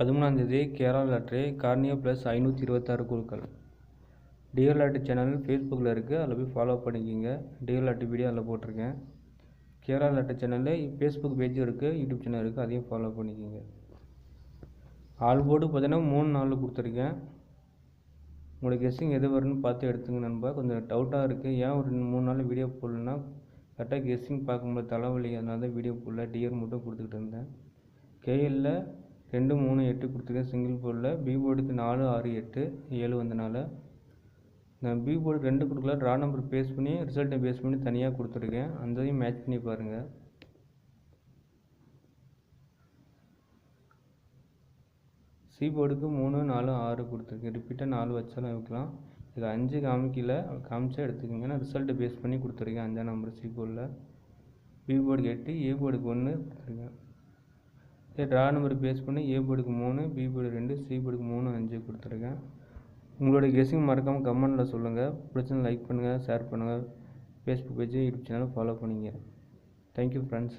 பதிமூணாந்தேதி Kerala lottery Karunya plus ஐநூற்றி இருபத்தாறு குழுக்கள். டிஎல் லாட்ரி சேனல் ஃபேஸ்புக்கில் இருக்குது அதில் போய் ஃபாலோ பண்ணிக்கோங்க. டிஎல் லாட்ரி வீடியோ அதில் போட்டிருக்கேன். கேரளா லாட்ரி சேனலில் ஃபேஸ்புக் பேஜும் இருக்குது யூடியூப் சேனல் இருக்குது அதையும் ஃபாலோ பண்ணிக்கோங்க. ஆல் போர்டு பார்த்தீங்கன்னா மூணு நாள் கொடுத்துருக்கேன். உங்களுக்கு கெஸ்ஸிங் எது வரும்னு பார்த்து எடுத்துங்க நண்பா. கொஞ்சம் டவுட்டாக இருக்குது ஏன் ஒரு ரெண்டு மூணு நாள் வீடியோ போடலன்னா கரெக்டாக கெஸ்ஸிங் பார்க்கும்போது தலைவலி. அதனால தான் வீடியோ போடல. டியர் மட்டும் கொடுத்துக்கிட்டு இருந்தேன். கேஎல்ல ரெண்டு மூணு எட்டு கொடுத்துருக்கேன். சிங்கிள் போர்டில் பி போர்டுக்கு நாலு ஆறு எட்டு ஏழு வந்தனால நான் பி போர்டு ரெண்டு கொடுக்கல. ட்ரா நம்பர் பேஸ் பண்ணி ரிசல்ட்டை பேஸ் பண்ணி தனியாக கொடுத்துருக்கேன். அந்த இதையும் மேட்ச் பண்ணி பாருங்கள் சி போர்டுக்கு மூணு நாலு ஆறு கொடுத்துருக்கேன். ரிப்பீட்டாக நாலு வச்சாலும் வைக்கலாம். இது அஞ்சு காமிக்கல. காமிச்சா எடுத்துக்கோங்க. நான் ரிசல்ட்டை பேஸ் பண்ணி கொடுத்துருக்கேன். அஞ்சாம் நம்பர் சி போர்டில் பி போர்டுக்கு எட்டு ஏ போர்டுக்கு ஒன்று கொடுத்துருக்கேன். ட்ரா நம்பர் பேஸ் பண்ணி ஏ போர்டுக்கு மூணு பி போர்டு ரெண்டு சி போர்டுக்கு மூணு அஞ்சு கொடுத்துருக்கேன். உங்களோட கெஸ்ஸிங் மறக்காமல் கமெண்டில் சொல்லுங்கள் பிடிச்சிருந்தா லைக் பண்ணுங்கள் ஷேர் பண்ணுங்கள் ஃபேஸ்புக் பேஜ் யூடியூப் சேனலை ஃபாலோ பண்ணிங்க. Thank you friends